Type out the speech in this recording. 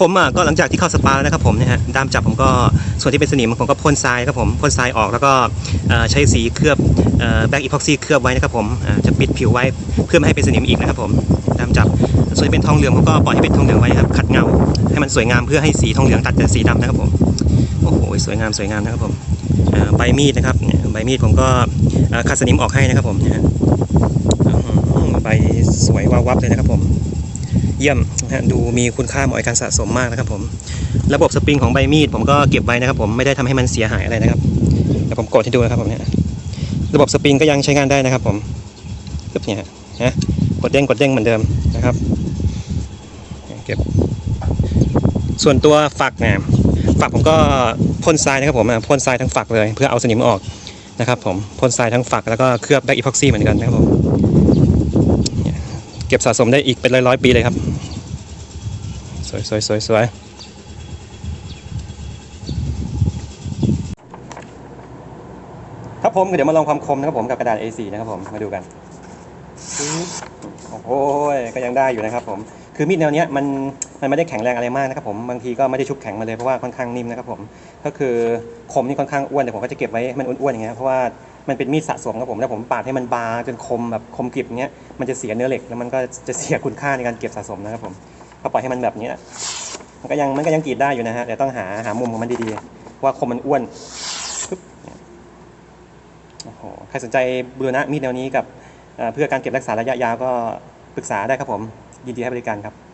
ผมอะก็หลังจากที่เข้าสปาแล้วนะครับผมเนี่ยฮะด้ามจับผมก็ส่วนที่เป็นสนิมผมก็พ่นทรายครับผมพ่นทรายออกแล้วก็ใช้สีเคลือบแบ็กอีพ็อกซี่เคลือบไว้นะครับผมจะปิดผิวไว้เพื่อไม่ให้เป็นสนิมอีกนะครับผมด้ามจับส่วนที่เป็นทองเหลืองผมก็ปล่อยให้เป็นทองเหลืองไว้ครับขัดเงาให้มันสวยงามเพื่อให้สีทองเหลืองตัดกับสีดำนะครับผมโอ้โหสวยงามสวยงามนะครับผมใบมีดนะครับใบมีดผมก็ขัดสนิมออกให้นะครับผมเนี่ยฮะใบสวยวาววับเลยนะครับผม เยี่ยมนะฮะดูมีคุณค่าเหมาะการสะสมมากนะครับผมระบบสปริงของใบมีดผมก็เก็บไว้นะครับผมไม่ได้ทำให้มันเสียหายอะไรนะครับเดี๋ยวผมกดให้ดูนะครับผมเนี่ยระบบสปริงก็ยังใช้งานได้นะครับผมปึ๊บเนี่ยฮะนะกดเด้งกดเด้งเหมือนเดิมนะครับเก็บส่วนตัวฝักเนี่ยฝักผมก็พ่นทรายนะครับผมอะพ่นทรายทั้งฝักเลย เพื่อเอาสนิมออกนะครับผมพ่นทรายทั้งฝักแล้วก็เคลือบแบ็กอีพ็อกซี่เหมือนกันนะครับผม เก็บสะสมได้อีกเป็นร้อยร้อยๆปีเลยครับ สวยสวยสวยสวยครับผมเดี๋ยวมาลองความคมนะครับผมกับกระดาษ A4 นะครับผมมาดูกันโอ้โหก็ยังได้อยู่นะครับผมคือมีดแนวเนี้ยมันมันไม่ได้แข็งแรงอะไรมากนะครับผมบางทีก็ไม่ได้ชุบแข็งมาเลยเพราะว่าค่อนข้างนิ่มนะครับผมก็คือคมนี่ค่อนข้างอ้วนแต่ผมก็จะเก็บไว้มันอ้วนๆอย่างเงี้ยเพราะว่า มันเป็นมีดสะสมครับผมแล้วผมปาดให้มันบางจนคมแบบคมกริบเงี้ยมันจะเสียเนื้อเหล็กแล้วมันก็จะเสียคุณค่าในการเก็บสะสมนะครับผมก็ปล่อยให้มันแบบนี้มันก็ยังมันก็ยังกรีดได้อยู่นะฮะแต่ต้องหาหามุมของมันดีๆ ว่าคมมันอ้วนโอ้โหใครสนใจบูรณะมีดแนวนี้กับเพื่อการเก็บรักษาระยะยาวก็ปรึกษาได้ครับผมยินดีให้บริการครับ